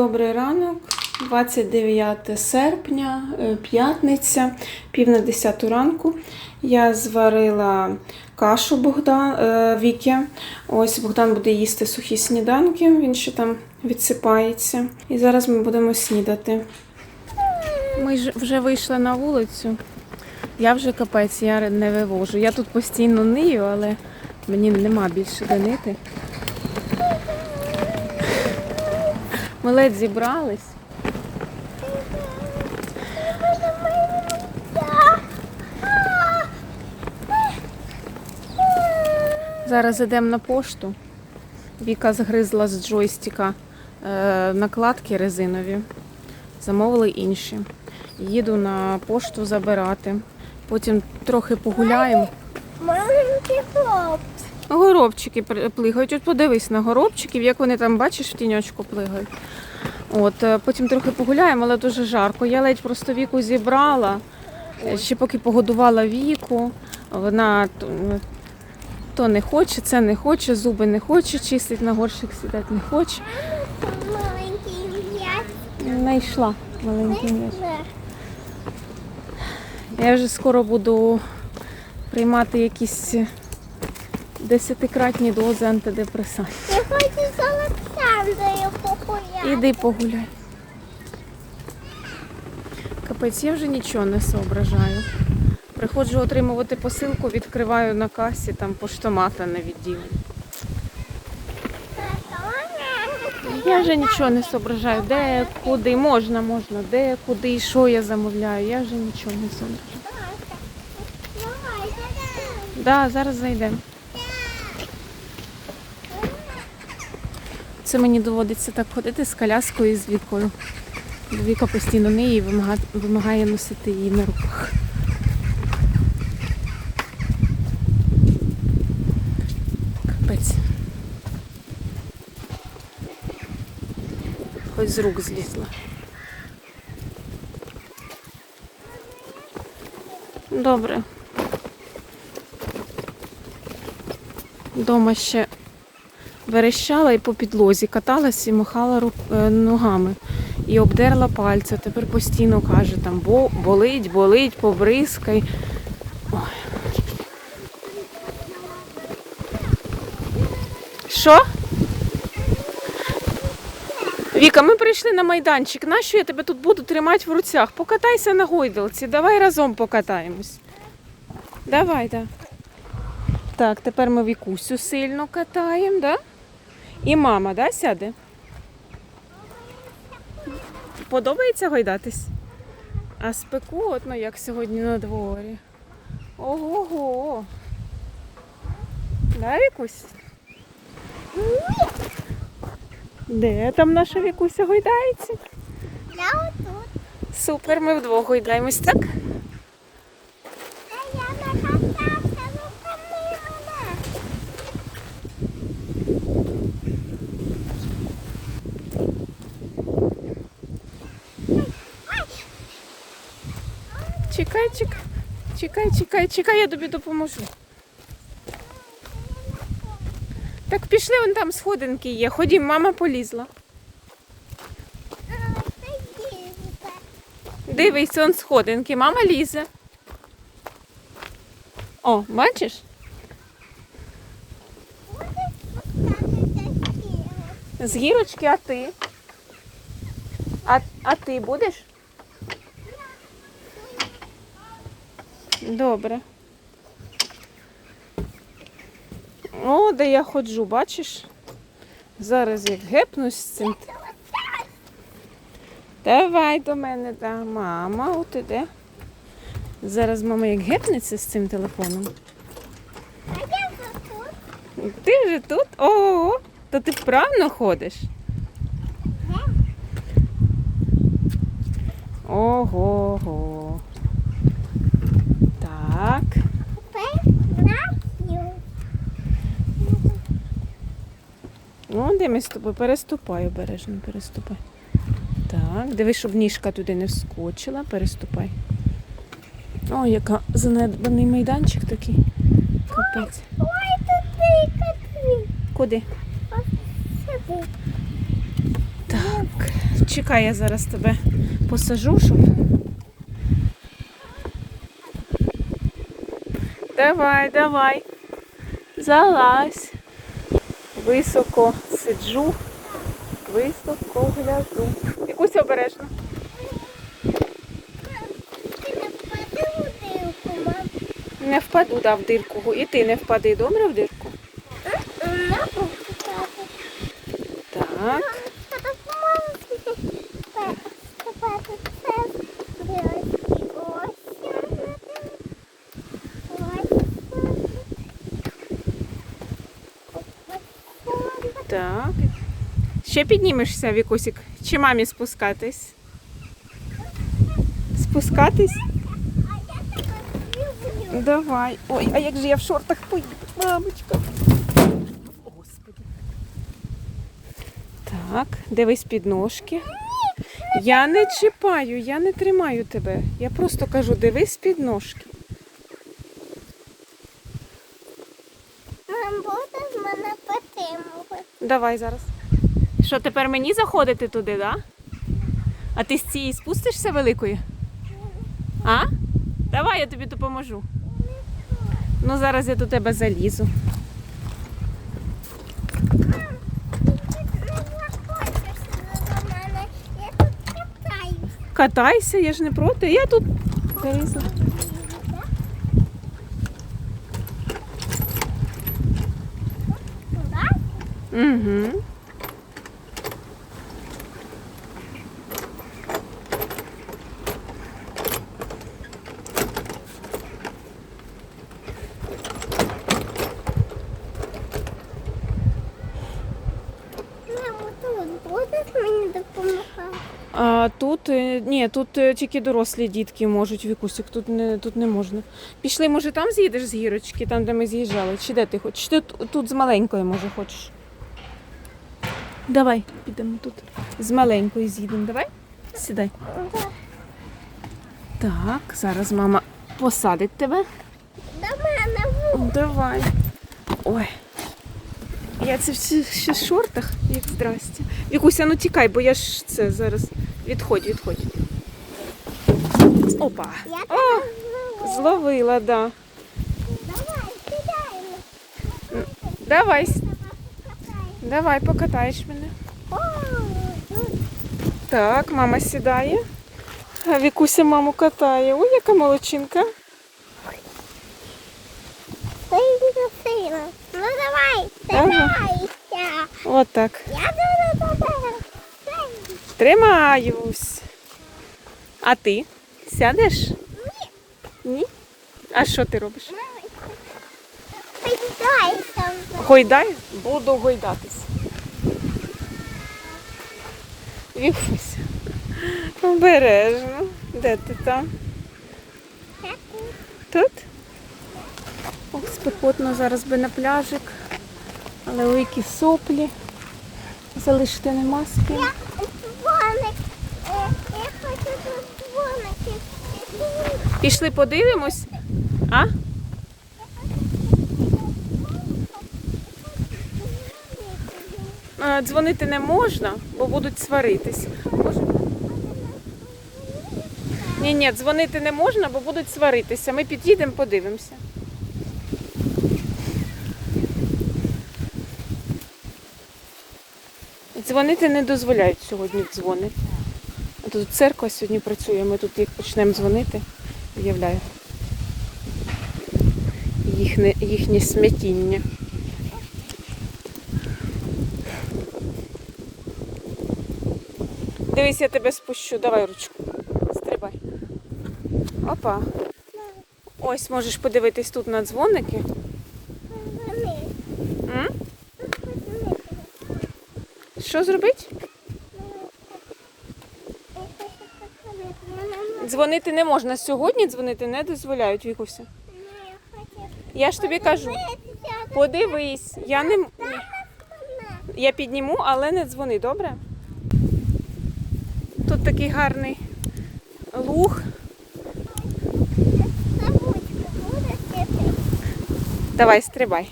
Добрий ранок, 29 серпня, е, п'ятниця, пів на 10 ранку. Я зварила кашу Богдан, е, Вікі. Ось Богдан буде їсти сухі сніданки, він ще там відсипається. І зараз ми будемо снідати. Ми вже вийшли на вулицю. Я вже капець, я не вивожу. Я тут постійно нию, але мені нема більше де нити. Ми ледь зібрались. Зараз йдемо на пошту. Віка згризла з джойстика е, накладки резинові. Замовили інші. Їду на пошту забирати. Потім трохи погуляємо. Маленький хлопець. Горобчики плигають. От подивись на горобчиків, як вони там, бачиш, в тіньочку плигають. От, е, потім трохи погуляємо, але дуже жарко. Я ледь просто віку зібрала, е, ще поки погодувала віку. Вона то, не хоче, це не хоче, зуби не хоче, чистить на горщик сідати не хоче. Маленький м'яч. Знайшла маленький м'яч. Я вже скоро буду приймати якісь десятикратні дози антидепресантів. Я хочу з Олександрою погуляти. Іди погуляй. Капець, я вже нічого не соображаю. Приходжу отримувати посилку, відкриваю на касі, там поштомата на відділенні. Я вже нічого не соображаю. Де, куди, можна, можна, де, куди і що я замовляю. Я вже нічого не соображаю. Давай. Да, зараз зайдемо. Це мені доводиться так ходити з коляскою і з вікою. Віка постійно неї і вимагає, носити її на руках. Капець. Хоч з рук злізла. Добре. Дома ще верещала і по підлозі каталась і махала рук- е, ногами. І обдерла пальця. Тепер постійно каже, там бо, болить, болить, побризкай. Ой. Що? Віка, ми прийшли на майданчик. Нащо я тебе тут буду тримати в руцях? Покатайся на гойдалці, давай разом покатаємось. Давай, так. Так, тепер ми Вікусю сильно катаємо, да? І мама, да, сяде? Подобається гойдатись? А спекотно, як сьогодні на дворі. Ого-го. Да, Вікусь? Де там наша Вікуся гойдається? Я отут. Супер, ми вдвох гойдаємось, так? А я накатався, ну кому мене. Чекай, чекай, чекай, чекай, чекай, я тобі допоможу. Так пішли, вон там сходинки є. Ходім, мама полізла. Дивись, он сходинки, мама лізе. О, бачиш? З гірочки, а ти? А, а ти будеш? Добре. О, де я ходжу, бачиш? Зараз як гепнусь з цим. Давай до мене, да. Мама, от іде. Зараз мама як гепнеться з цим телефоном. А я вже тут. Ти вже тут? Ого, то ти вправно ходиш? Ого-го. Так. Тепер на Ну, де ми з тобою? Переступай обережно, переступай. Так, дивись, щоб ніжка туди не вскочила, переступай. О, яка занедбаний майданчик такий. Капець. Ой, тут катри. Куди? Сюди. Так, Чекай, я зараз тебе посажу, щоб. Давай, давай. Залазь. Високо сиджу, високо гляжу. Якусь обережно. Не впаду да, в дирку. І ти не впади добре в дирку. На руку, тато. Так. Тато, поможеш мені? Так, вставати це. Ось, ось. Ось. Ось. Так. Ще піднімешся, Вікусік? Чи мамі спускатись? Спускатись? Давай. Ой, а як же я в шортах поїду, мамочка. Господи. Так, дивись під ножки. Я не чіпаю, я не тримаю тебе. Я просто кажу, дивись під ножки. Мам, буде з мене потримувати. Давай зараз. Що тепер мені заходити туди, да? А ти з цієї спустишся великої? А? Давай я тобі допоможу. Ну зараз я до тебе залізу. Катайся, я ж не проти. Я тут залізла. Угу. Мамо, тут будеш мені допомагати? А тут е, ні, тут е, тільки дорослі дітки можуть вікусик, тут не тут не можна. Пішли, може, там з'їдеш з гірочки, там, де ми з'їжджали. Чи де ти хочеш? Чи ти тут- тут з маленької, може, хочеш? Давай, підемо тут. З маленької з'їдемо. Давай? Сідай. Так, зараз мама посадить тебе. До мене в Давай. Ой. Я це все ще в шортах, як здрасте. Вікуся, ну тікай, бо я ж це зараз. Відходь, відходь. Опа. Я О, зловила. да. Давай, сідай. Давай, давай, покатаєш мене. Так, мама сідає. А Вікуся маму катає. Ой, яка сильно. Ну давай, Ага. Отак. Тримаюсь. А ти сядеш? Ні. А що ти робиш? Вже. Гойдай? Буду гойдатись. Вікуся. Обережно. Де ти там? Тут? Ох, спекотно зараз би на пляжик. Але які соплі. Залишити нема з ким. Я дзвоник. Е, Я хочу дзвоники. Пішли подивимось. А? Е, Дзвонити не можна, бо будуть сваритись. Може... Ні, ні, дзвонити не можна, бо будуть сваритися. Ми підійдемо, подивимося. Дзвонити не дозволяють сьогодні дзвони. Тут церква сьогодні працює, ми тут їх почнемо дзвонити, уявляю. Їхнє, їхнє смятіння. Дивись, я тебе спущу. Давай ручку. Стрибай. Опа. Ось можеш подивитись тут на дзвоники. Вони. М? Що зробити? Дзвонити не можна. Сьогодні дзвонити не дозволяють Вікуся. Я ж тобі кажу, подивись, я не я підніму, але не дзвони, добре? Тут такий гарний луг. Давай, стрибай.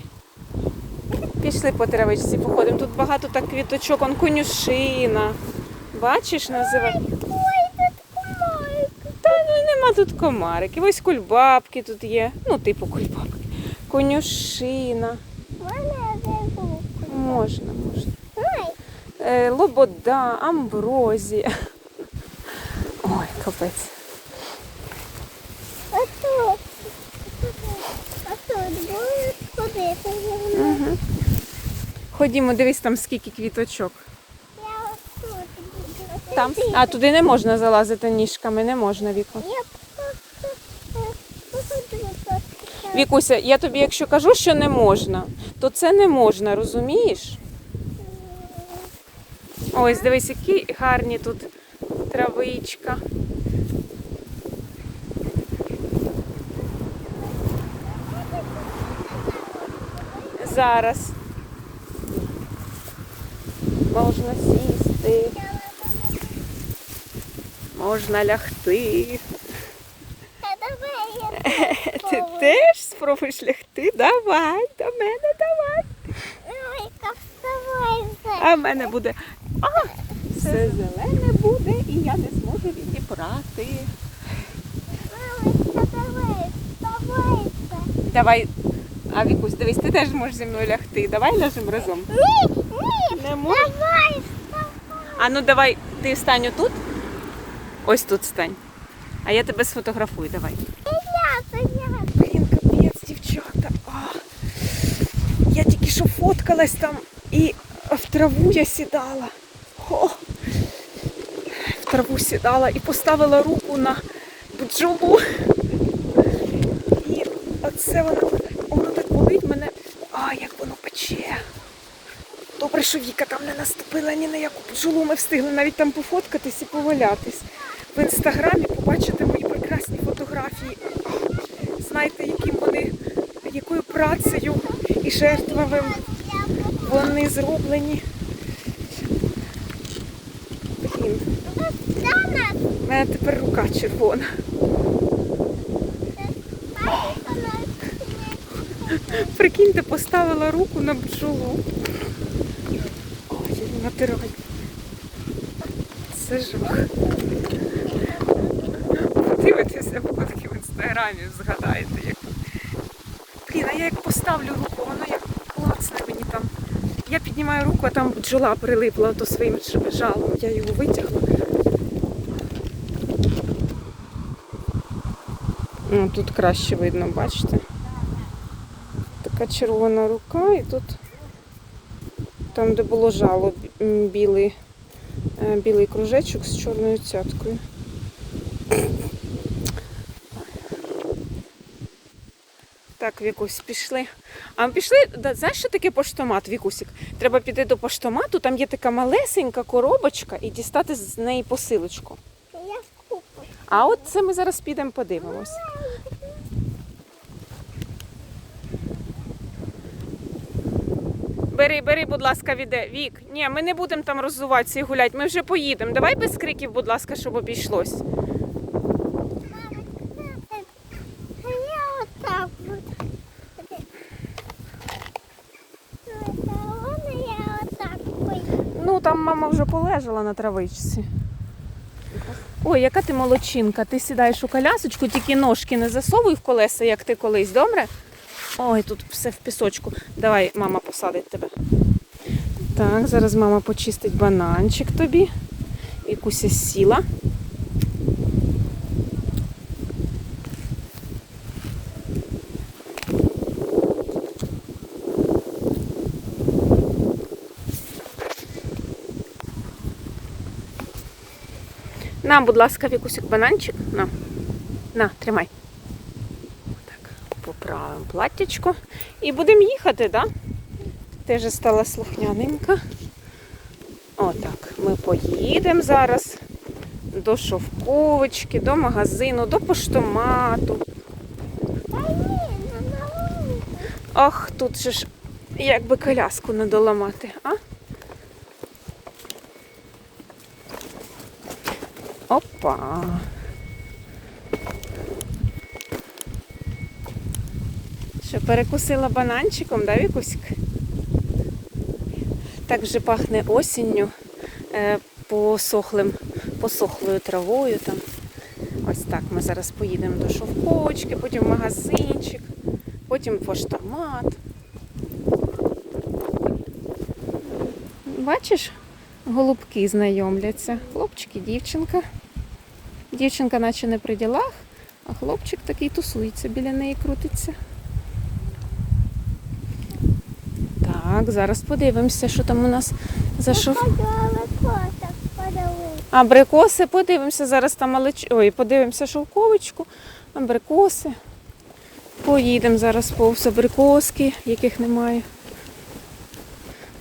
Пішли по травичці, походимо. Тут багато так квіточок, он конюшина. Бачиш, називає. Ой, тут комарик. Та ну нема тут комариків. Ось кульбабки тут є. Ну, типу кульбабки. Конюшина. Можна, можна. Е, лобода, амброзія. Ой, капець. а тут. А тут буде ходити. Угу. Ходімо, дивись там скільки квіточок. Там. А туди не можна залазити ніжками, не можна, Віко. Е, походжу тут. Вікуся, я тобі, якщо кажу, що не можна, то це не можна, розумієш? Ось, дивись, які гарні тут травичка. Зараз. Можна сісти, можна лягти. Ти теж спробуєш лягти? Давай, до мене давай. А в мене буде. А, все зелене буде і я не зможу відібрати. Давай, а Вікусь, дивись, ти теж можеш зі мною лягти. Давай ляжемо разом. Ні, ні, Не можу. давай. А ну давай, ти встань отут. Ось тут стань. А я тебе сфотографую, давай. Я, я. Блін, капець, дівчата. А, я тільки що фоткалась там і в траву я сідала. О, в траву сідала і поставила руку на бджолу. І оце так болить мене. А, як воно пече. Добре, що Віка там не наступила ні на яку бджолу. Ми встигли навіть там пофоткатись і повалятись. В інстаграмі побачите мої прекрасні фотографії. Знаєте, яким вони, якою працею і жертвами вони зроблені. Блін, в мене тепер рука червона. бабушка нас Прикиньте, поставила руку на бджолу. Ой, натираю. Це жах. Дивитеся фотки в інстаграмі, згадаєте, як. Блін, а я як поставлю руку, воно як клацне мені там. Я піднімаю руку, а там бджола прилипла то своїм жалом. Я його витягла. Ну, тут краще видно, бачите? Така червона рука, і тут, там, де було жало, білий, е, білий кружечок з чорною цяткою. Так, Вікусь, пішли. А ми пішли, знаєш, що таке поштомат, Вікусік? Треба піти до поштомату, там є така малесенька коробочка і дістати з неї посилочку. А от це ми зараз підемо подивимось. Бери, бери, будь ласка, віде. Вік. Ні, ми не будемо там роззуватися і гуляти. Ми вже поїдемо. Давай без криків, будь ласка, щоб обійшлось. Ну, там мама вже полежала на травичці. Ой, яка ти молодчинка. Ти сідаєш у колясочку, тільки ножки не засовуй в колеса, як ти колись, добре? Ой, тут все в пісочку. Давай, мама посадить тебе. Так, зараз мама почистить бананчик тобі. Вікуся сіла. На, будь ласка, Вікусик, бананчик. На, на, тримай. Поправимо платтячко. І будемо їхати, так? Да? Вже стала слухняненька. Отак. Ми поїдемо зараз до шовковички, до магазину, до поштомату. Ах, тут же ж як би коляску не доламати, а? Опа. Що, перекусила бананчиком, да, Вікуськ? Так вже пахне осінню. Е, посохлим, посохлою травою. Там. Ось так ми зараз поїдемо до шовковочки, потім в магазинчик, потім поштомат. Бачиш, голубки знайомляться. Хлопчик і дівчинка. Дівчинка наче не при ділах, а хлопчик такий тусується біля неї, крутиться. Так, зараз подивимося, що там у нас за подали. Абрикоси, подивимося зараз там малич... Ой, подивимося шовковичку, абрикоси. Поїдемо зараз повз абрикоски, яких немає.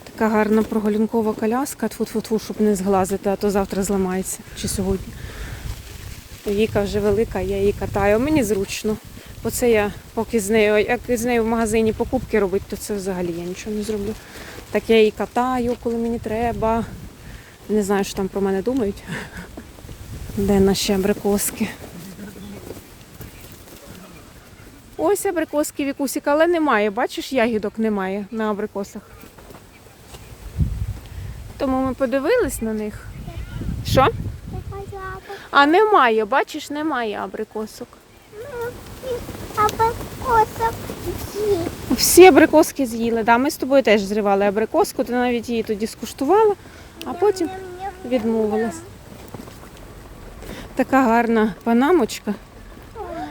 Така гарна прогулянкова коляска, тфу-тфу-тфу, щоб не зглазити, а то завтра зламається чи сьогодні. Віка вже велика, я її катаю. Мені зручно. Бо це я поки з нею, як з нею в магазині покупки робити, то це взагалі я нічого не зроблю. Так я її катаю, коли мені треба. Не знаю, що там про мене думають. Де наші абрикоски? Ось абрикоски Вікусіка, але немає. Бачиш, ягідок немає на абрикосах. Тому ми подивились на них. Що? А немає, бачиш, немає абрикосок. Аби котик з'їв. Всі абрикоски з'їли. Да, ми з тобою теж зривали абрикоску, ти навіть її тоді скуштувала, а потім відмовилась. Така гарна панамочка.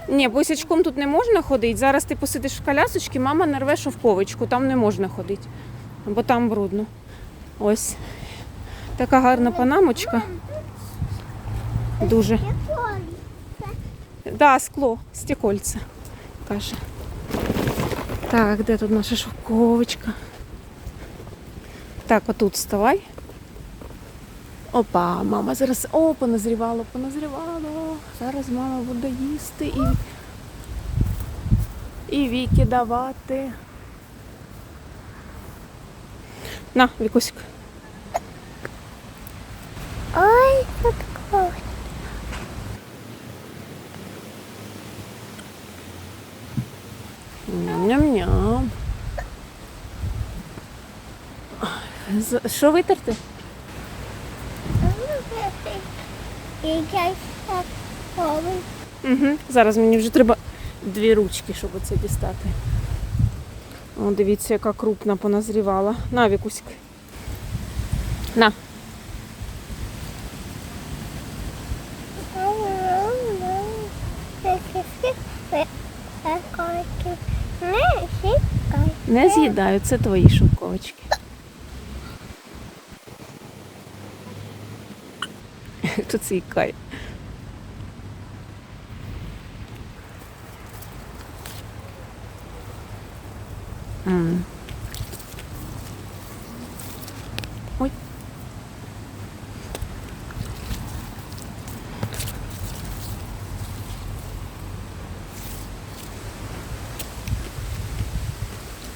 Ні, босячком тут не можна ходити. Зараз ти посидиш в колясочці, мама нарве шовковичку, там не можна ходити, бо там брудно. Ось. Така гарна панамочка. Дуже. Да, скло, стекольце, каже. Так, де тут наша шовковочка? Так, отут вставай. Опа, мама зараз о, поназрівало, поназрівало. Зараз мама буде їсти і, і віки давати. На, Вікусик. Ой, тут Що витерти? Угу. Зараз мені вже треба дві ручки, щоб оце дістати. О, дивіться, яка крупна поназрівала. На, Вікуськ. На. Не з'їдаю, це твої шовковочки. Хто це ікає? Ой.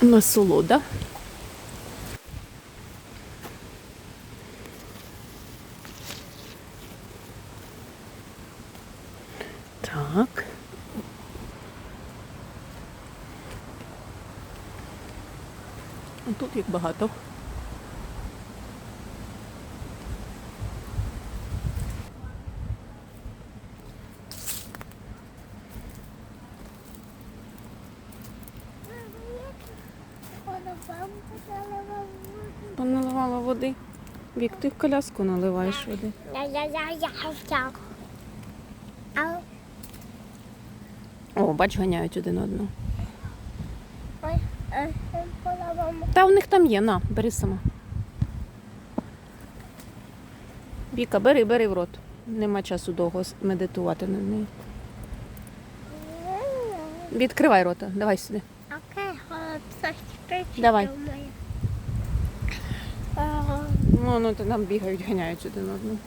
Насолода. Так. А Тут їх багато. Поналивала води. Вік, ти в коляску наливаєш води. О, бач, ганяють один одного. Ой, е, е, поламала. Та в них там є, на, бери сама. Віка, бери, бери в рот. Нема часу довго медитувати над нею. Відкривай рота, давай сюди. Окей, кричить Давай. Ну, ну то там бігають, ганяють один одного.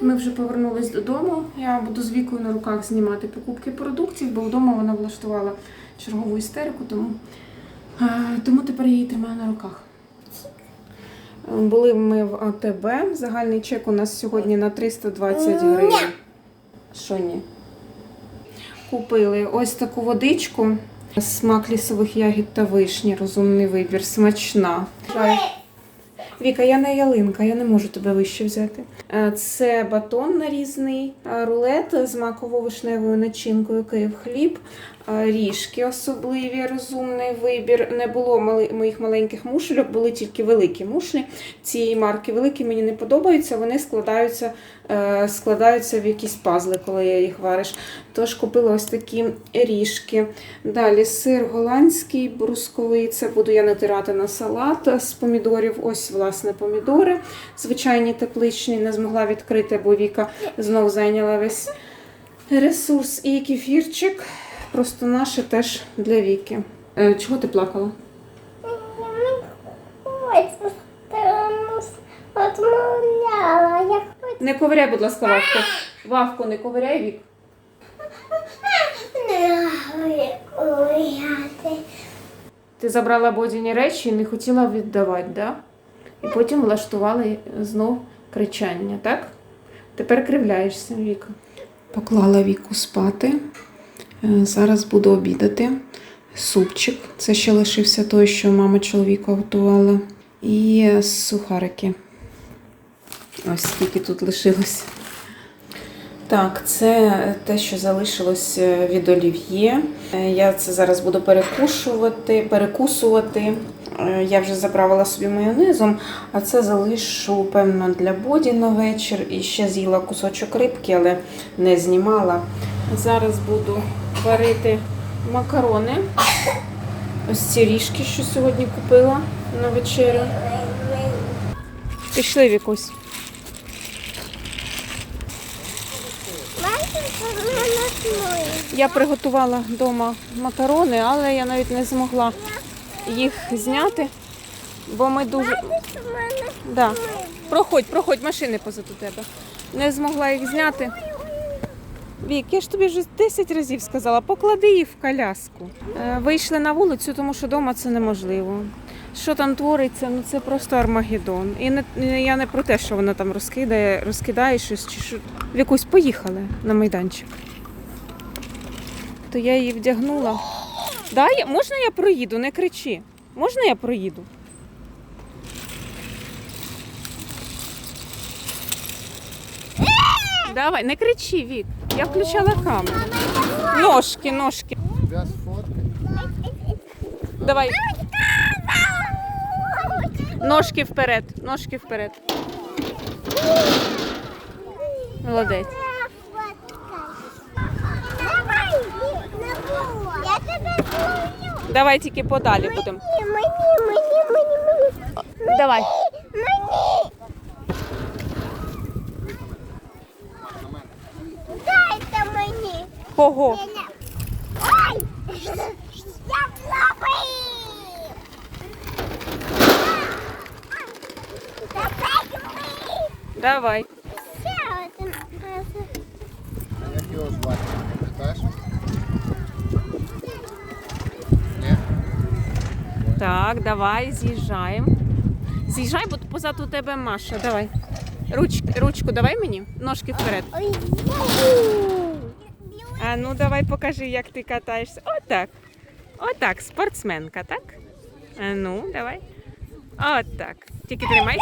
Ми вже повернулись додому. Я буду з вікою на руках знімати покупки продуктів, бо вдома вона влаштувала чергову істерику, тому, тому тепер я її тримаю на руках. Е, Були ми в АТБ. Загальний чек у нас сьогодні на 320 гривень. Що ні? Купили ось таку водичку. Смак лісових ягід та вишні. Розумний вибір. Смачна. Віка, я не ялинка, я не можу тебе вище взяти. Е, Це батон нарізний, е, рулет з маково-вишневою начинкою, Київ хліб, е, ріжки особливі, розумний вибір. Не було моїх маленьких мушельок, були тільки великі мушлі. Цієї марки великі мені не подобаються. Вони складаються, е, складаються в якісь пазли, коли я їх вариш. Тож купила ось такі ріжки. Далі сир голландський, брусковий. Це буду я натирати на салат з помідорів. Ось, власне, помідори. Звичайні тепличні, не змогла відкрити, бо Віка знов зайняла весь ресурс. І кефірчик. Просто наше теж для Віки. Е, чого ти плакала? Не ковиряй, будь ласка, вавку. Вавку не ковиряй, Вік. Ти забрала Бодіні речі і не хотіла віддавати, да? І потім влаштувала знов кричання, так? Тепер кривляєшся, Віка. Поклала Віку спати. Е, Зараз буду обідати. Супчик. Це ще лишився той, що мама чоловіка готувала. І сухарики. Ось скільки тут лишилось. Так, це те, що залишилось е, від олів'є. Е, Я це зараз буду перекушувати, перекусувати. Я вже заправила собі майонезом, а це залишу, певно, для боді на вечір. І ще з'їла кусочок рибки, але не знімала. Зараз буду варити макарони. Ось ці ріжки, що сьогодні купила на вечерю. Пішли Вікусь. Мене сміє. Я приготувала вдома макарони, але я навіть не змогла їх зняти, бо ми дуже. Да. Проходь, проходь, машини позаду тебе. Не змогла їх зняти. Вік, я ж тобі вже 10 разів сказала, поклади їх в коляску. Е, Вийшли на вулицю, тому що вдома це неможливо. Що там твориться, ну це просто Армагеддон. І не, я не про те, що вона там розкидає, розкидає щось чи що. В якусь поїхали на майданчик. То я її вдягнула. Да, я, можна я проїду? Не кричи. Можна я проїду? Давай, не кричи, Вік. Я включала камеру. Ножки, ножки. Тебя? Давай. Ножки вперед, ножки вперед. Молодець. Я тебе. Давай тільки подалі будемо. Мені, мені, мені, мені, мені. Давай. Мені. Дайте мені. Кого? Ой! Я! Запекли! Давай. Як його звати? Пам'ятаєш? Ні? Так, давай, з'їжджаємо. З'їжджай, бо позаду у тебе Маша. Давай. Руч, ручку давай мені. Ножки вперед. Ой, А ну давай покажи, як ти катаєшся. Отак. Отак, спортсменка, так? А ну, давай. Отак. Тільки тримайся.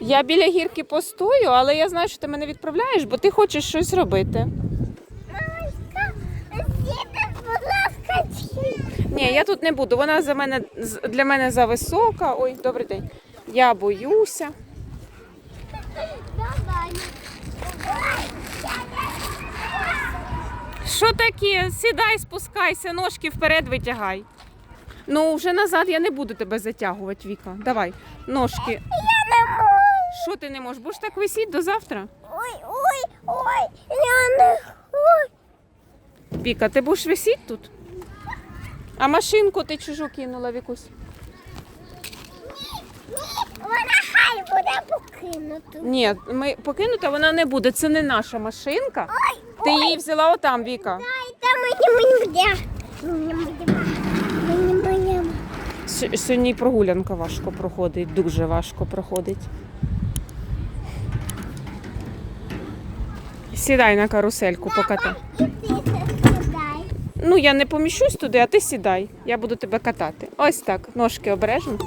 Я біля гірки постою, але я знаю, що ти мене відправляєш, бо ти хочеш щось робити. Ні, я тут не буду. Вона за мене для мене зависока. Ой, добрий день. Я боюся. Що таке? Сідай, спускайся, ножки вперед витягай. Ну, вже назад я не буду тебе затягувати, Віка. Давай, ножки. Я не можу. Що ти не можеш? Будеш так висіти до завтра? Ой, ой, ой, я не ой. Віка, ти будеш висіти тут? А машинку ти чужу кинула, Вікусь. Вона хай буде покинута. Ні, ми покинута вона не буде. Це не наша машинка. Ти її взяла отам, Віка. Дайте мені, мені, де? Мені, мені, мені, мені. С- Сьогодні прогулянка важко проходить, дуже важко проходить. Сідай на карусельку, покатай. І ти це сідай. Ну, я не поміщусь туди, а ти сідай. Я буду тебе катати. Ось так, ножки обережно.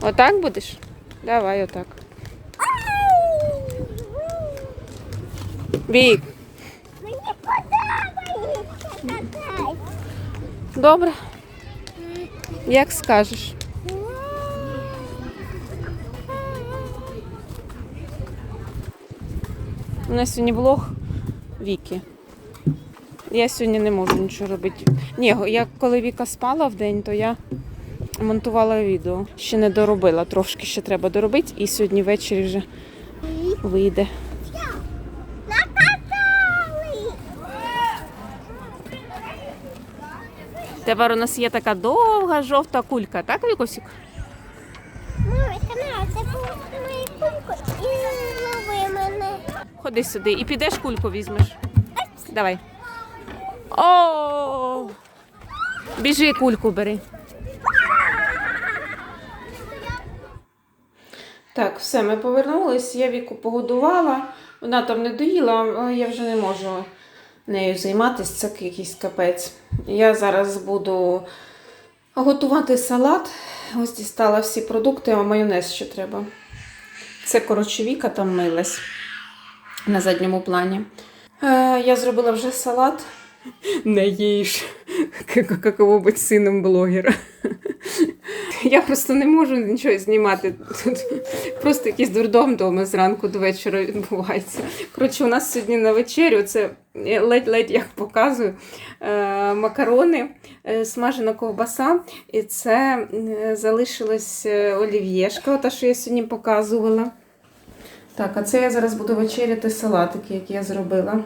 Отак будеш? Давай, отак. Вік, Мені подобається добре. Як скажеш. У нас сьогодні влог Віки. Я сьогодні не можу нічого робити. Ні, я коли Віка спала в день, то я монтувала відео. Ще не доробила, трошки ще треба доробити, і сьогодні ввечері вже вийде. Тепер у нас є така довга жовта кулька, так, Вікосік? Мамочка, це була моя і лови мене. Ходи сюди і підеш кульку візьмеш. Давай. О! Біжи кульку бери. Так, все, ми повернулись. Я віку погодувала. Вона там не доїла, але я вже не можу нею займатися. Це якийсь капець. Я зараз буду готувати салат. Ось дістала всі продукти, а майонез ще треба. Це коротше Віка там милась на задньому плані. Е, я зробила вже салат. Не їж. Каково бути сином блогера. Я просто не можу нічого знімати. Тут просто якийсь дурдом вдома зранку до вечора відбувається. Коротше, у нас сьогодні на вечерю це ледь-ледь як показую. Е, макарони, е, смажена ковбаса, і це залишилась е, олів'єшка, та, що я сьогодні показувала. Так, а це я зараз буду вечеряти салатики, які я зробила.